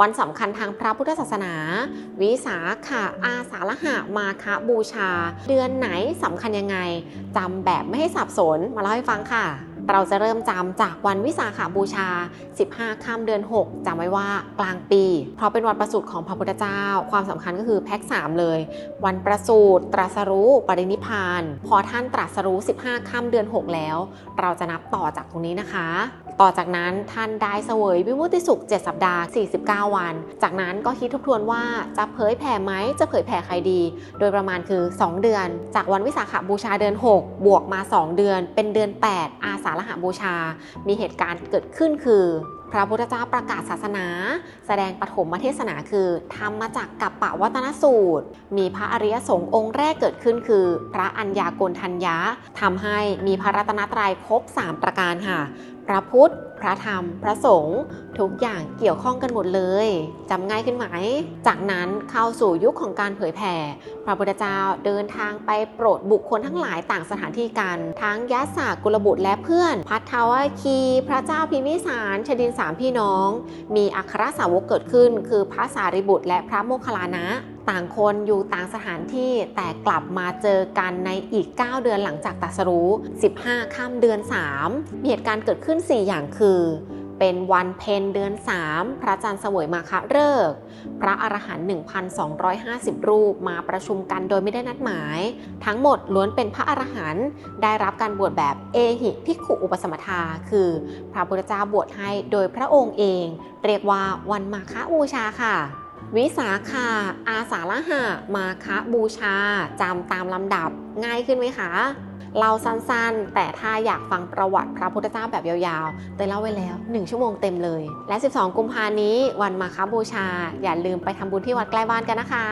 วันสำคัญทางพระพุทธศาสนา วิสาขะอาสาฬหะมาคะบูชา เดือนไหนสำคัญยังไงจำแบบไม่ให้สับสนมาเล่าให้ฟังค่ะ เราจะเริ่มจำจากวันวิสาขาบูชา 15ค่ำเดือน 6จำไว้ว่ากลางปี เพราะเป็นวันประสูติของพระพุทธเจ้า ความสำคัญก็คือแพ็ก3เลย วันประสูติตรัสรู้ปรินิพพาน พอท่านตรัสรู้ 15ค่ำเดือน 6 แล้ว เราจะนับต่อจากตรงนี้นะคะ ต่อจากนั้นท่านได้เสวยวิมุติสุข 7 สัปดาห์ 49 วัน จากนั้นก็คิดทบทวนว่าจะเผยแผ่ไหมจะเผยแผ่ใครดี โดยประมาณคือ 2 เดือน จากวันวิสาขบูชาเดือน 6 บวกมา 2 เดือน เป็นเดือน 8 อาสาฬหบูชา มีเหตุการณ์เกิดขึ้นคือพระพุทธเจ้าประกาศศาสนา แสดงปฐมเทศนาคือทำมาจากกัปปะวัตนสูตร มีพระอริยสงฆ์องค์แรกเกิดขึ้นคือ พระอัญญาโกณทัญญะทำให้มีพระรัตนตรัยครบ 3 ประการค่ะ พระพุทธ พระธรรม พระสงฆ์ทุกอย่างเกี่ยวข้องกันหมดเลยจำง่ายขึ้นไหม จากนั้นเข้าสู่ยุคของการเผยแผ่ พระพุทธเจ้าเดินทางไปโปรดบุคคลทั้งหลายต่างสถานที่กัน ทั้งยะสากุลบุตรและเพื่อน พัทธาวคี พระเจ้าพิมิสารชดินสามพี่น้อง มีอัครสาวกเกิดขึ้น คือพระสารีบุตรและพระโมคคัลลานะ ต่างคนอยู่ต่างสถานที่แต่กลับมาเจอกันในอีก 9 เดือนหลังจากตัสรู้ 15ค่ำเดือน 3 มีเหตุการณ์เกิดขึ้น 4 อย่างคือ เป็นวันเพ็ญเดือน 3 พระจันทร์เสวยมาคะเลิก พระอรหันต์1,250 รูปมาประชุมกันโดยไม่ได้นัดหมาย ทั้งหมดล้วนเป็นพระอรหันต์ได้รับการบวชแบบเอหิภิกขุอุปสมทา คือ พระพุทธเจ้าบวชให้โดยพระองค์เอง เรียกว่าวันมาฆบูชาค่ะ วิสาขาอาสาฬหะ มาคะบูชาจำตามลำดับง่ายขึ้นไหมคะ เราสั้นๆ แต่ถ้าอยากฟังประวัติพระพุทธเจ้าแบบยาวๆ เตยเล่าไว้แล้ว 1 ชั่วโมงเต็มเลย และ 12 กุมภานี้วันมาฆบูชา อย่าลืมไปทำบุญที่วัดใกล้บ้านกันนะคะ